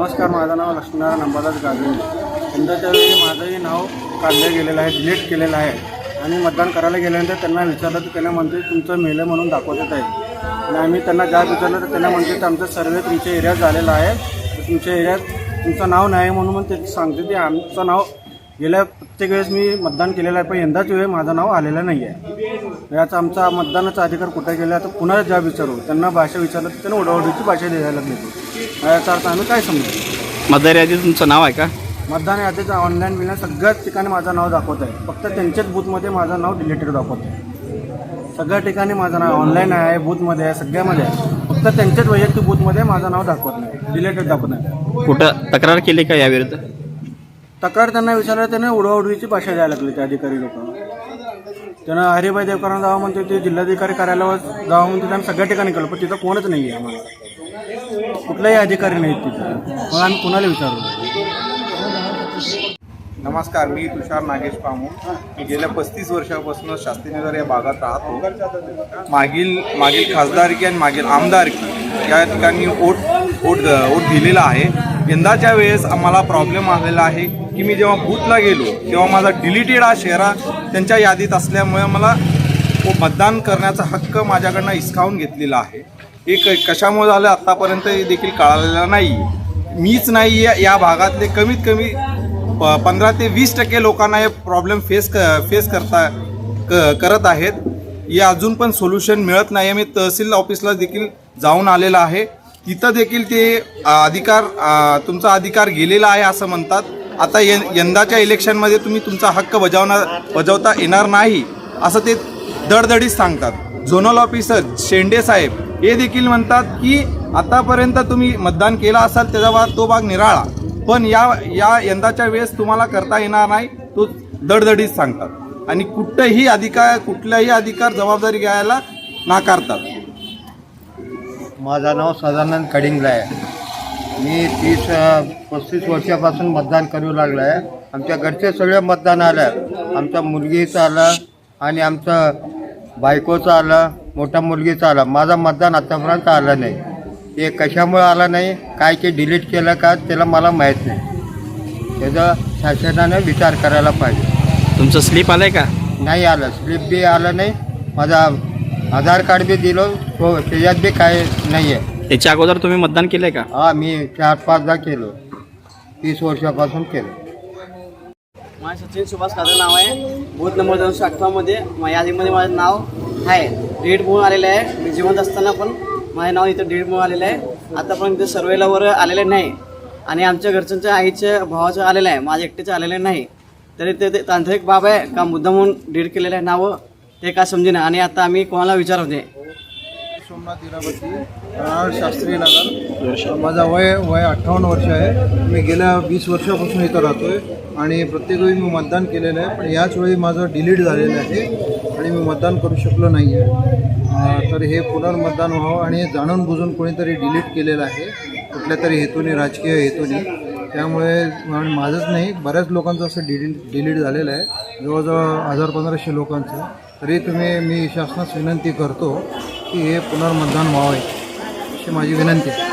नमस्कार माझं नाव लक्ष्मीनारायण अंबादास गाजवे यंदाच्या वेळी माझंही नाव काढलं गेलेलं आहे डिलीट केलेलं आहे. आणि मतदान करायला गेल्यानंतर त्यांना विचारलं तर त्यांना म्हणते तुमचं मेलं म्हणून दाखवत आहे. आणि आम्ही त्यांना ज्या विचारलं तर त्यांना म्हणते की आमचं सर्वे तुमच्या एरियात झालेला आहे. तुमच्या एरियात तुमचं नाव नाही म्हणून मग ते सांगते ते आमचं नाव गेल्या प्रत्येक वेळेस मी मतदान केलेलं आहे पण यंदाच वेळ माझं नाव आलेलं नाही आहे. याचा आमचा मतदानाचा अधिकार कुठे गेला तर पुन्हा ज्या विचारू त्यांना भाषा विचारलं तर त्यांना ओढाओढीची भाषा द्यायला लागली. याचा अर्थ आम्ही काय समजू? मतदार यादीत तुमचं नाव आहे का? मतदान यादीचं ऑनलाईन बिना सगळ्याच ठिकाणी माझं नाव दाखवत आहे फक्त त्यांच्याच बूथमध्ये माझं नाव डिलीटेड दाखवत आहे सगळ्या ठिकाणी माझं नाव ऑनलाईन आहे बूथमध्ये आहे सगळ्यामध्ये आहे. फक्त त्यांच्याच वैयक्तिक बूथमध्ये माझं नाव दाखवत नाही डिलीटेड दाखवत नाही. कुठं तक्रार केली का याविरुद्ध? तक्रार त्यांना विचारलं त्याने उडवाउडवीची भाषा द्यायला लागली त्या अधिकारी लोकांना. त्यानं हरिभाई देवकरांना जावं म्हणते ते जिल्हाधिकारी कार्यालयावर जावं म्हणते त्यांनी सगळ्या ठिकाणी केलं पण तिथं कोणच नाही आहे आम्हाला. कुठलाही अधिकारी नाहीत तिथं. मग आम्ही कुणाला विचारू? नमस्कार मी तुषार नागेश पामू. मी गेल्या पस्तीस वर्षापासून शास्त्रीनगर या भागात राहतो. मागील मागील खासदारकी आणि मागील आमदारकी या ठिकाणी ओट ओट ओट दिलेला आहे. यंदाच्या वेळेस आम्हाला प्रॉब्लेम आलेला आहे की मी जेव्हा बूथला गेलो तेव्हा माझा डिलिटेड हा शेहरा त्यांच्या यादीत असल्यामुळे मला मतदान करण्याचा हक्क माझ्याकडनं हिसकावून घेतलेला आहे. हे क कशामुळे झालं आत्तापर्यंत देखील कळालेलं नाही. मीच नाही या- या भागातले कमीत कमी प पंधरा ते वीस टक्के लोकांना हे प्रॉब्लेम फेस क फेस करता क करत आहेत. हे अजून पण सोल्युशन मिळत नाही. मी तहसील ऑफिसला देखील जाऊन आलेला आहे. तिथं देखील ते अधिकार तुमचा अधिकार गेलेला आहे असं म्हणतात. आता य यंदाच्या इलेक्शनमध्ये तुम्ही तुमचा हक्क बजावणार बजावता येणार नाही असं ते दडदडीत सांगतात. झोनल ऑफिसर शेंडे साहेब हे देखील म्हणतात की आतापर्यंत तुम्ही मतदान केलं असाल त्याचा भाग तो भाग निराळा. पण या या यंदाच्या वेळेस तुम्हाला करता येणार नाही तो दडदडीत सांगतात. आणि कुठंही अधिकार कुठलाही अधिकार जबाबदारी घ्यायला नाकारतात. माझं नाव सदानंद कडिंगला आहे. मी तीस पस्तीस वर्षापासून मतदान करू लागलं आहे. आमच्या घरचे सगळे मतदान आलं. आमच्या मुलगीचं आलं आणि आमचं बायकोचं आलं. मोठ्या मुलगीचं आलं माझं मतदान आतापर्यंत आलं नाही. ते कशामुळे आलं नाही? काय ते डिलीट केलं का? त्याला मला माहीत नाही. त्याचा शासनाने विचार करायला पाहिजे. तुमचं स्लिप आलंय का? नाही आलं. स्लिप बी आलं नाही. माझा आधार कार्ड बी दिलं. तो त्याच्यात बी काय नाही आहे याच्या अगोदर तुम्ही मतदान केलंय का? हा मी चार पाचदा केलो. तीस वर्षापासून केलं. माझं सचिन सुभाष कादर नाव आहे. बूथ नंबर दोनशे अठरामध्ये यादीमध्ये माझं नाव आहे. डेट म्हणून आलेलं आहे. मी जिवंत असताना पण माझं नाव इथं डेट म्हणून आलेलं आहे. आता इथं इथे सर्वेलावर आलेलं नाही. आणि आमच्या घरच्यांच्या आईच्या भावाचं आलेलं आहे. माझ्या एकट्याचं आलेलं नाही. तरी ते ते तांत्रिक बाब आहे. का मुद्दा म्हणून डेट केलेलं आहे नावं ते का समजेना. आणि आता आम्ही कोणाला विचारते सोमनाथ इरावती राहणार शास्त्री नगर. माझा वय वय अठ्ठावन्न वर्ष आहे. मी गेल्या वीस वर्षापासून इथं राहतो आहे आणि प्रत्येक वेळी मी मतदान केलेलं आहे पण याच वेळी माझं डिलीट झालेलं आहे आणि मी मतदान करू शकलो नाही आहे. तर हे पुनर्मतदान व्हावं आणि जाणून बुजून कोणीतरी डिलीट केलेलं आहे कुठल्या तरी हेतूने राजकीय हेतूने. त्यामुळे म्हणजे माझंच नाही बऱ्याच लोकांचं असं डिलीट डिलीट झालेलं आहे. जवळजवळ हजार पंधराशे लोकांचं. तरी तुम्ही मी शासनास विनंती करतो की हे पुनर्मतदान व्हावं अशी माझी विनंती आहे.